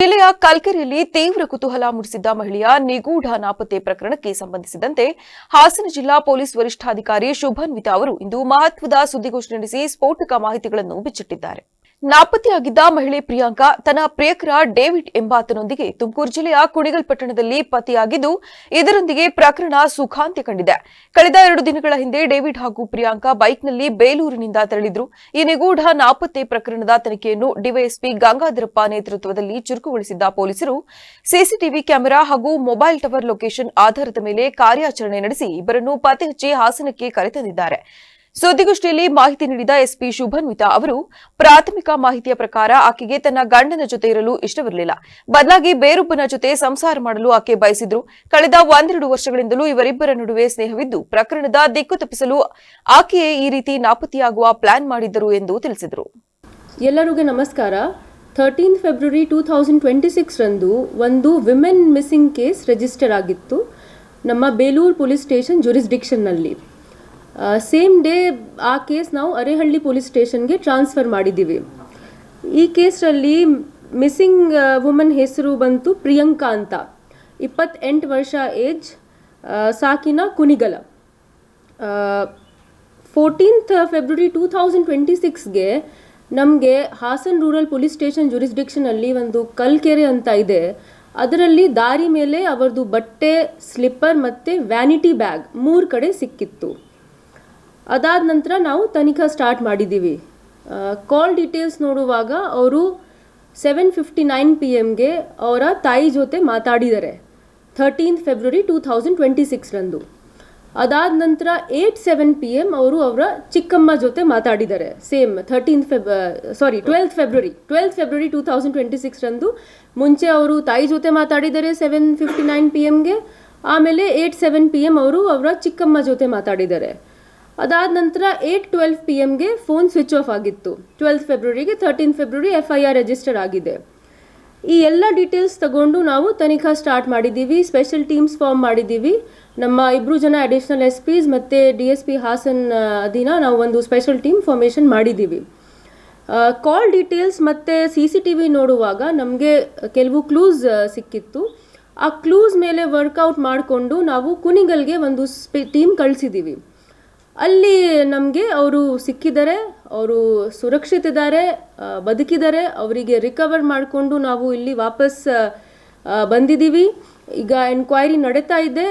ಜಿಲ್ಲೆಯ ಕಲ್ಕೆರೆಯಲ್ಲಿ ತೀವ್ರ ಕುತೂಹಲ ಮೂಡಿಸಿದ್ದ ಮಹಿಳೆಯ ನಿಗೂಢ ನಾಪತ್ತೆ ಪ್ರಕರಣಕ್ಕೆ ಸಂಬಂಧಿಸಿದಂತೆ ಹಾಸನ ಜಿಲ್ಲಾ ಪೊಲೀಸ್ ವರಿಷ್ಠಾಧಿಕಾರಿ ಶುಭನ್ವಿತಾ ಅವರು ಇಂದು ಮಹತ್ವದ ಸುದ್ದಿಗೋಷ್ಠಿ ನಡೆಸಿ ಸ್ಫೋಟಕ ಮಾಹಿತಿಗಳನ್ನು ಬಿಚ್ಚಿಟ್ಟಿದ್ದಾರೆ. ನಾಪತ್ತೆಯಾಗಿದ್ದ ಮಹಿಳೆ ಪ್ರಿಯಾಂಕಾ, ತನ್ನ ಪ್ರಿಯಕರ ಡೇವಿಡ್ ಎಂಬಾತನೊಂದಿಗೆ ತುಮಕೂರು ಜಿಲ್ಲೆಯ ಕುಣಿಗಲ್ ಪಟ್ಟಣದಲ್ಲಿ ಪತಿಯಾಗಿದ್ದು ಇದರೊಂದಿಗೆ ಪ್ರಕರಣ ಸುಖಾಂತ್ಯ ಕಂಡಿದೆ. ಕಳೆದ ಎರಡು ದಿನಗಳ ಹಿಂದೆ ಡೇವಿಡ್ ಹಾಗೂ ಪ್ರಿಯಾಂಕಾ ಬೈಕ್ನಲ್ಲಿ ಬೇಲೂರಿನಿಂದ ತೆರಳಿದ್ರು. ಈ ನಿಗೂಢ ನಾಪತ್ತೆ ಪ್ರಕರಣದ ತನಿಖೆಯನ್ನು ಡಿವೈಎಸ್ಪಿ ಗಂಗಾಧರಪ್ಪ ನೇತೃತ್ವದಲ್ಲಿ ಚುರುಕುಗೊಳಿಸಿದ್ದ ಪೊಲೀಸರು. ಸಿಸಿಟಿವಿ ಕ್ಯಾಮೆರಾ ಹಾಗೂ ಮೊಬೈಲ್ ಟವರ್ ಲೊಕೇಶನ್ ಆಧಾರದ ಮೇಲೆ ಕಾರ್ಯಾಚರಣೆ ನಡೆಸಿ, ಇಬ್ಬರನ್ನು ಪತ್ತೆ ಹಚ್ಚಿ ಹಾಸನಕ್ಕೆ ಕರೆತಂದಿದ್ದಾರೆ. ಸುದ್ದಿಗೋಷ್ಠಿಯಲ್ಲಿ ಮಾಹಿತಿ ನೀಡಿದ ಎಸ್ಪಿ ಶುಭನ್ವಿತಾ ಅವರು, ಪ್ರಾಥಮಿಕ ಮಾಹಿತಿಯ ಪ್ರಕಾರ ಆಕೆಗೆ ತನ್ನ ಗಂಡನ ಜೊತೆ ಇರಲು ಇಷ್ಟವಿರಲಿಲ್ಲ. ಬದಲಾಗಿ ಬೇರೊಬ್ಬನ ಜೊತೆ ಸಂಸಾರ ಮಾಡಲು ಆಕೆ ಬಯಸಿದ್ರು. ಕಳೆದ ಒಂದೆರಡು ವರ್ಷಗಳಿಂದಲೂ ಇವರಿಬ್ಬರ ನಡುವೆ ಸ್ನೇಹವಿದ್ದು, ಪ್ರಕರಣದ ದಿಕ್ಕು ತಪ್ಪಿಸಲು ಆಕೆಯೇ ಈ ರೀತಿ ನಾಪತ್ತೆಯಾಗುವ ಪ್ಲಾನ್ ಮಾಡಿದ್ದರು ಎಂದು ತಿಳಿಸಿದರು. ಎಲ್ಲರಿಗೂ ನಮಸ್ಕಾರ. Thirteen February two thousand twenty ಸಿಕ್ಸ್ರಂದು ಒಂದು ವಿಮೆನ್ ಮಿಸ್ಸಿಂಗ್ ಕೇಸ್ ರಿಜಿಸ್ಟರ್ ಆಗಿತ್ತು. ನಮ್ಮ ಬೇಲೂರು ಪೊಲೀಸ್ ಸ್ಟೇಷನ್ ಜುರಿಸ್ಡಿಕ್ಷನ್ನಲ್ಲಿ ಸೇಮ್ ಡೇ ಆ ಕೇಸ್ ನಾವು ಅರೇಹಳ್ಳಿ ಪೊಲೀಸ್ ಸ್ಟೇಷನ್ಗೆ ಟ್ರಾನ್ಸ್ಫರ್ ಮಾಡಿದ್ದೀವಿ. ಈ ಕೇಸಲ್ಲಿ ಮಿಸ್ಸಿಂಗ್ ವುಮನ್ ಹೆಸರು ಬಂತು ಪ್ರಿಯಾಂಕಾ ಅಂತ. ಇಪ್ಪತ್ತೆಂಟು ವರ್ಷ ಏಜ್ ಸಾಕಿನ ಕುನಿಗಲ fourteenth February two thousand twenty ಸಿಕ್ಸ್ಗೆ ನಮಗೆ ಹಾಸನ್ ರೂರಲ್ ಪೊಲೀಸ್ ಸ್ಟೇಷನ್ ಜುರಿಸ್ಡಿಕ್ಷನಲ್ಲಿ ಒಂದು ಕಲ್ಕೆರೆ ಅಂತ ಇದೆ. ಅದರಲ್ಲಿ ದಾರಿ ಮೇಲೆ ಅವರದು ಬಟ್ಟೆ ಸ್ಲಿಪ್ಪರ್ ಮತ್ತು ವ್ಯಾನಿಟಿ ಬ್ಯಾಗ್ ಮೂರು ಕಡೆ ಸಿಕ್ಕಿತ್ತು. ಅದಾದ ನಂತರ ನಾವು ತನಿಖಾ ಸ್ಟಾರ್ಟ್ ಮಾಡಿದ್ದೀವಿ. ಕಾಲ್ ಡೀಟೇಲ್ಸ್ ನೋಡುವಾಗ ಅವರು ಸೆವೆನ್ ಫಿಫ್ಟಿ ನೈನ್ ಪಿ ಎಮ್ಗೆ ಅವರ ತಾಯಿ ಜೊತೆ ಮಾತಾಡಿದ್ದಾರೆ thirteenth February two thousand twenty ಸಿಕ್ಸ್ರಂದು ಅದಾದ ನಂತರ ಏಯ್ಟ್ ಸೆವೆನ್ ಪಿ ಎಂ ಅವರು ಅವರ ಚಿಕ್ಕಮ್ಮ ಜೊತೆ ಮಾತಾಡಿದ್ದಾರೆ same thirteen Feb sorry twelfth February twelfth February two thousand twenty ಸಿಕ್ಸ್ರಂದು ಮುಂಚೆ ಅವರು ತಾಯಿ ಜೊತೆ ಮಾತಾಡಿದ್ದಾರೆ ಸೆವೆನ್ ಫಿಫ್ಟಿ ನೈನ್ ಪಿ ಎಮ್ಗೆ ಆಮೇಲೆ ಏಯ್ಟ್ ಸೆವೆನ್ ಪಿ ಎಂ ಅವರು ಅವರ ಚಿಕ್ಕಮ್ಮ ಜೊತೆ ಮಾತಾಡಿದ್ದಾರೆ ಅದಾದ ನಂತರ ಏಯ್ಟ್ ಟ್ವೆಲ್ವ್ ಪಿ ಎಮ್ಗೆ ಫೋನ್ ಸ್ವಿಚ್ ಆಫ್ ಆಗಿತ್ತು. Twelfth ಫೆಬ್ರವರಿಗೆ thirteen February F I R register ಆಗಿದೆ. ಈ ಎಲ್ಲ ಡೀಟೇಲ್ಸ್ ತಗೊಂಡು ನಾವು ತನಿಖಾ ಸ್ಟಾರ್ಟ್ ಮಾಡಿದ್ದೀವಿ. ಸ್ಪೆಷಲ್ ಟೀಮ್ಸ್ ಫಾರ್ಮ್ ಮಾಡಿದ್ದೀವಿ. ನಮ್ಮ ಇಬ್ಬರು ಜನ ಅಡಿಷ್ನಲ್ ಎಸ್ ಪಿಸ್ ಮತ್ತು ಡಿ ಎಸ್ ಪಿ ಹಾಸನ್ ಅಧೀನ ನಾವು ಒಂದು ಸ್ಪೆಷಲ್ ಟೀಮ್ ಫಾರ್ಮೇಷನ್ ಮಾಡಿದ್ದೀವಿ. ಕಾಲ್ ಡೀಟೇಲ್ಸ್ ಮತ್ತು ಸಿ ಸಿ ಟಿ ವಿ ನೋಡುವಾಗ ನಮಗೆ ಕೆಲವು ಕ್ಲೂಸ್ ಸಿಕ್ಕಿತ್ತು. ಆ ಕ್ಲೂಸ್ ಮೇಲೆ ವರ್ಕೌಟ್ ಮಾಡಿಕೊಂಡು ನಾವು ಕುನಿಗಲ್ಗೆ ಒಂದು ಸ್ಪೆ ಟೀಮ್ ಕಳಿಸಿದ್ದೀವಿ. ಅಲ್ಲಿ ನಮಗೆ ಅವರು ಸಿಕ್ಕಿದ್ದಾರೆ ಅವರು ಸುರಕ್ಷಿತಿದ್ದಾರೆ ಬದುಕಿದ್ದಾರೆ ಅವರಿಗೆ ರಿಕವರ್ ಮಾಡಿಕೊಂಡು ನಾವು ಇಲ್ಲಿ ವಾಪಸ್ ಬಂದಿದ್ದೀವಿ. ಈಗ ಎನ್ಕ್ವೈರಿ ನಡೀತಾ ಇದೆ.